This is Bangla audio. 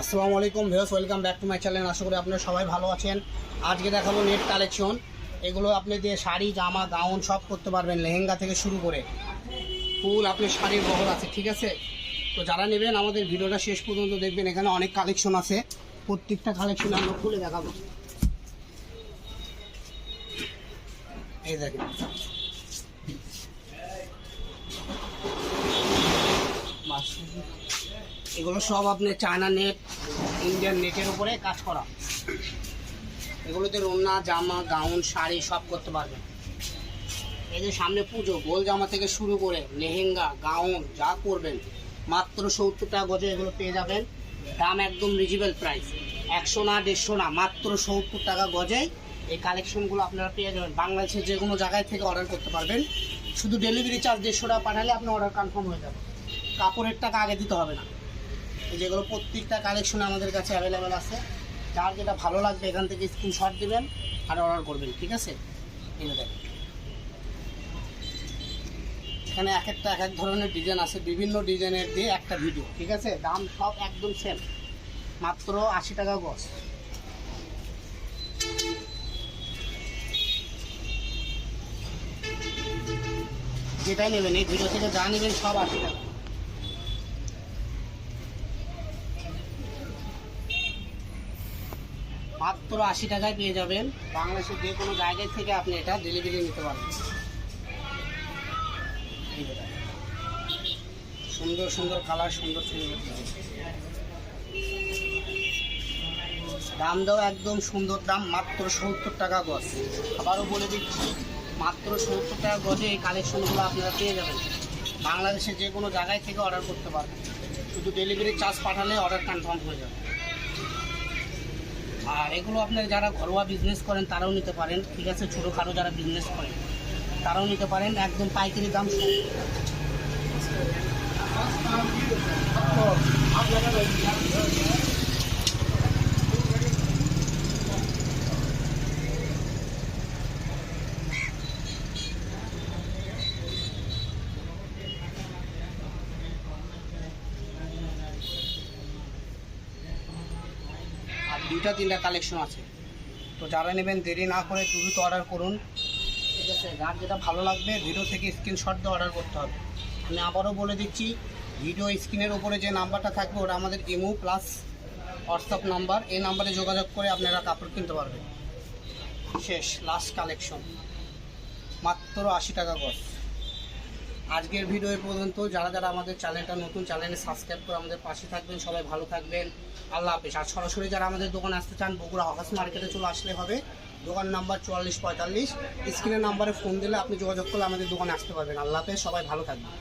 আসসালামু আলাইকুম views welcome back to my channel. আশা করি আপনারা সবাই ভালো আছেন। আজকে দেখাবো নেট কালেকশন। এগুলো আপনি দিয়ে শাড়ি, জামা, গাউন সব করতে পারবেন লেহেঙ্গা থেকে শুরু করে। ফুল আপনি শাড়ির বহর আছে, ঠিক আছে? তো যারা নেবেন আমাদের ভিডিওটা শেষ পর্যন্ত দেখবেন। এখানে অনেক কালেকশন আছে। প্রত্যেকটা কালেকশন আমরা খুলে দেখাবো। এই দেখেন। এগুলো সব আপনি চায়না নেট ইন্ডিয়ান নেটের উপরে কাজ করা। এগুলোতে রোনা জামা গাউন শাড়ি সব করতে পারবেন। এই যে সামনে পুজো, গোল জামা থেকে শুরু করে লেহেঙ্গা গাউন যা করবেন, মাত্র সত্তর টাকা গজে এগুলো পেয়ে যাবেন। দাম একদম রিজনেবল প্রাইস একশো না, দেড়শো না, মাত্র সত্তর টাকা গজে এই কালেকশনগুলো আপনারা পেয়ে যাবেন। বাংলাদেশের যে কোনো জায়গায় থেকে অর্ডার করতে পারবেন। শুধু ডেলিভারি চার্জ দেড়শো টাকা পাঠালে আপনার অর্ডার কনফার্ম হয়ে যাবে। কাপড়ের টাকা আগে দিতে হবে না। যেগুলো প্রত্যেকটা কালেকশন আমাদের কাছে অ্যাভেলেবেল আছে। যার যেটা ভালো লাগবে এখান থেকে স্ক্রিনশট দিবেন আর অর্ডার করবেন, ঠিক আছে? এই দেখেন। এখানে এক একটা এক এক ধরনের ডিজাইন আছে, বিভিন্ন ডিজাইনের দিয়ে একটা ভিডিও ঠিক আছে? দাম সব একদম সেম মাত্র আশি টাকা গজ। যেটাই নেবেন, এই ভিডিও থেকে যা নেবেন সব আশি টাকা। মাত্র আশি টাকায় পেয়ে যাবেন। বাংলাদেশের যে কোনো জায়গায় থেকে আপনি এটা ডেলিভারি নিতে পারবেন। সুন্দর সুন্দর কালার সুন্দর সুন্দর দাম দাও একদম সুন্দর দাম, মাত্র সত্তর টাকা গজ। আবারও বলে দিচ্ছি, মাত্র সত্তর টাকা গজে এই কালেকশনগুলো আপনারা পেয়ে যাবেন। বাংলাদেশের যে কোনো জায়গায় থেকে অর্ডার করতে পারবেন। শুধু ডেলিভারি চার্জ পাঠালে অর্ডার কনফার্ম হয়ে যাবে। আর এগুলো আপনার যারা ঘরোয়া বিজনেস করেন, তারাও নিতে পারেন। ঠিক আছে ছোটো খাটো যারা বিজনেস করেন, তারাও নিতে পারেন। একদম পাইকারি দাম আর দুইটা, তিনটা কালেকশন আছে। তো যারা নেবেন, দেরি না করে দ্রুত অর্ডার করুন। ঠিক আছে, যার যেটা ভালো লাগবে ভিডিও থেকে স্ক্রিনশট দিয়ে অর্ডার করতে হবে। আমি আবারও বলে দিচ্ছি ভিডিও স্ক্রিনের উপরে যে নাম্বারটা থাকবে, ওটা আমাদের ইমো প্লাস হোয়াটসঅ্যাপ নাম্বার এই নাম্বারে যোগাযোগ করে আপনারা কাপড় কিনতে পারবেন। শেষ লাস্ট কালেকশন মাত্র আশি টাকা গজ আজকের ভিডিও পর্যন্ত। যারা যারা আমাদের চ্যানেলটা নতুন চ্যানেলে সাবস্ক্রাইব করে আমাদের পাশে থাকবেন, সবাই ভালো থাকবেন। আল্লাহ হাফেজ। আর সরাসরি যারা আমাদের দোকানে আসতে চান, বগুড়া হকাস মার্কেটে চলে আসলে হবে। দোকান নাম্বার চুয়াল্লিশ পঁয়তাল্লিশ। স্ক্রিনের নাম্বারে ফোন দিলে আপনি যোগাযোগ করলে আমাদের দোকানে আসতে পারবেন। আল্লাহ হাফেজ। সবাই ভালো থাকবেন।